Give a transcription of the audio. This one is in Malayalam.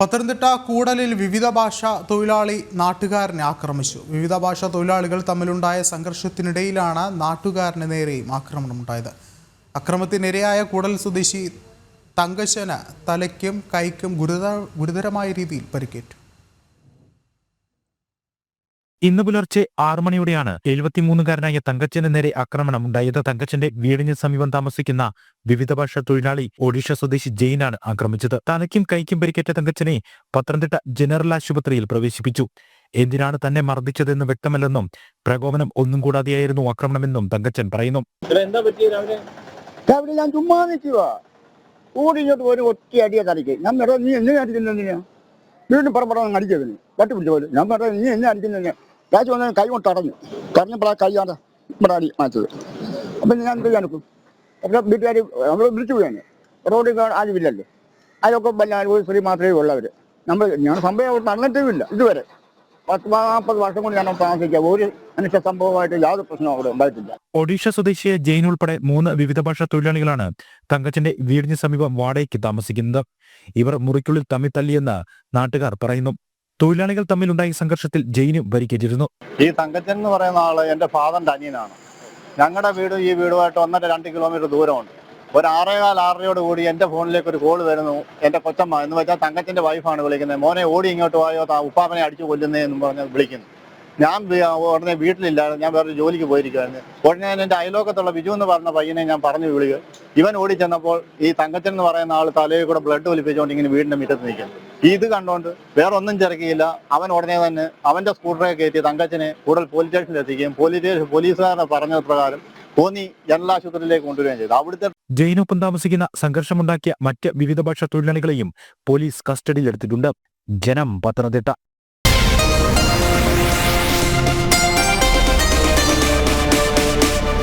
പത്തനംതിട്ട കൂടലിൽ വിവിധ ഭാഷാ തൊഴിലാളി നാട്ടുകാരനെ ആക്രമിച്ചു. വിവിധ ഭാഷാ തൊഴിലാളികൾ തമ്മിലുണ്ടായ സംഘർഷത്തിനിടയിലാണ് നാട്ടുകാരന് നേരെയും ആക്രമണമുണ്ടായത്. അക്രമത്തിനിരയായ കൂടൽ സ്വദേശി തങ്കശന തലയ്ക്കും കൈക്കും ഗുരുതര ഗുരുതരമായ രീതിയിൽ പരിക്കേറ്റു. ഇന്ന് പുലർച്ചെ ആറു മണിയോടെയാണ് എഴുപത്തിമൂന്നുകാരനായ തങ്കച്ചന് നേരെ ആക്രമണം ഉണ്ടായത്. തങ്കച്ചന്റെ വീടിന് സമീപം താമസിക്കുന്ന വിവിധ ഭാഷ തൊഴിലാളി ഒഡീഷ സ്വദേശി ജെയിനാണ് ആക്രമിച്ചത്. തലയ്ക്കും കൈക്കും പരിക്കേറ്റ തങ്കച്ചനെ പത്തനംതിട്ട ജനറൽ ആശുപത്രിയിൽ പ്രവേശിപ്പിച്ചു. എന്തിനാണ് തന്നെ മർദ്ദിച്ചതെന്ന് വ്യക്തമല്ലെന്നും പ്രകോപനം ഒന്നും കൂടാതെയായിരുന്നു ആക്രമണമെന്നും തങ്കച്ചൻ പറയുന്നു. ഇവിടെ എന്താ പറ്റിയ രാവിലെ? ഞാൻ ചുമ്മാ നിൽക്കുക ഓടി ഇങ്ങോട്ട് ഒരു ഒറ്റ അടിയെ തലയ്ക്ക്. ഞാൻ നീ എന്നെ അടിക്കുന്നതിന് വീണ്ടും പറമ്പറ അടിച്ചതിന് വട്ടി പിടിച്ച പോലെ ഞാൻ പറയാം നീ എന്നെ അടിക്കുന്നതിന് രാജു വന്ന കൈ കൊണ്ട് തടഞ്ഞു. തടഞ്ഞപ്പോഴാണ് കൈ ആണ് ഇവിടെ അടി മാറ്റത് അപ്പം ഞാൻ എന്ത് ചെയ്യാനൊക്കും അപ്പോൾ വീട്ടുകാർ നമ്മൾ വിളിച്ചു പോയാണ് റോഡിൽ ആരുമില്ലല്ലോ അതിലൊക്കെ വല്ല ഒരു സ്ത്രീ മാത്രമേ ഉള്ളവർ നമ്മൾ ഞാൻ സംഭവം അവിടെ നടന്നിട്ടുമില്ല ഇതുവരെ. പത്ത് നാൽപ്പത് വർഷം കൊണ്ട് ഞാൻ താമസിക്കുക. ഒരു മനുഷ്യ സംഭവമായിട്ട് യാതൊരു പ്രശ്നവും അവിടെ ഉണ്ടായിട്ടില്ല. ഒഡീഷ സ്വദേശിയെ ജെയിൻ ഉൾപ്പെടെ മൂന്ന് വിവിധ ഭാഷാ തൊഴിലാളികളാണ് തങ്കച്ചന്റെ വീടിന് സമീപം വാടകയ്ക്ക് താമസിക്കുന്നത്. ഇവർ മുറിക്കുള്ളിൽ തമ്മിൽ തല്ലിയെന്ന് നാട്ടുകാർ പറയുന്നു. തൊഴിലാളികൾ തമ്മിലുണ്ടായ സംഘർഷത്തിൽ ജെയിനും പരിക്കേറ്റിരുന്നു. ഈ തങ്കച്ചൻ എന്ന് പറയുന്ന ആൾ എന്റെ ഫാദറിന്റെ അനിയനാണ്. ഞങ്ങളുടെ വീടും ഈ വീടുമായിട്ട് ഒന്നര രണ്ട് കിലോമീറ്റർ ദൂരമുണ്ട്. ഒരു ആറേകാൽ ആറരയോട് കൂടി എന്റെ ഫോണിലേക്ക് ഒരു കോൾ വരുന്നു. എന്റെ കൊച്ചമ്മ എന്ന് വെച്ചാൽ തങ്കച്ചന്റെ വൈഫാണ് വിളിക്കുന്നത്. മോനെ ഓടി ഇങ്ങോട്ട് പോയോ താ ഉപ്പാപ്പനെ അടിച്ചു കൊല്ലുന്നേ എന്ന് പറഞ്ഞ് വിളിക്കുന്നു. ഞാൻ ഉടനെ വീട്ടിലില്ലായിരുന്നു. ഞാൻ വേറൊരു ജോലിക്ക് പോയിരിക്കുവായിരുന്നു. ഉടനെ ഞാൻ എന്റെ അയലോക്കത്തുള്ള ബിജു എന്ന് പറഞ്ഞ പയ്യനെ ഞാൻ പറഞ്ഞു വിളിക്കുക ഇവൻ ഓടി ചെന്നപ്പോൾ ഈ തങ്കച്ചൻ എന്ന് പറയുന്ന ആൾ തലയിൽ കൂടെ ബ്ലഡ് ഒലിപ്പിച്ചുകൊണ്ട് ഇങ്ങനെ വീടിന്റെ മുറ്റത്ത് നിൽക്കുന്നു. ഇത് കണ്ടോണ്ട് വേറെ ഒന്നും ചെറുക്കിയില്ല അവൻ ഉടനെ തന്നെ അവന്റെ സ്കൂട്ടറെ കയറ്റി തങ്കച്ചനെ കൂടുതൽ പോലീസ് സ്റ്റേഷനിൽ എത്തിക്കുകയും പോലീസ് പോലീസുകാരുടെ പറഞ്ഞ പ്രകാരം കോന്നി ജനറൽ ആശുപത്രിയിലേക്ക് കൊണ്ടുവരികയും ചെയ്തു. അവിടുത്തെ ജെയിനൊപ്പം താമസിക്കുന്ന സംഘർഷമുണ്ടാക്കിയ മറ്റ് വിവിധ ഭാഷാ തൊഴിലാളികളെയും പോലീസ് കസ്റ്റഡിയിലെടുത്തിട്ടുണ്ട്. ജനം പത്തനംതിട്ട.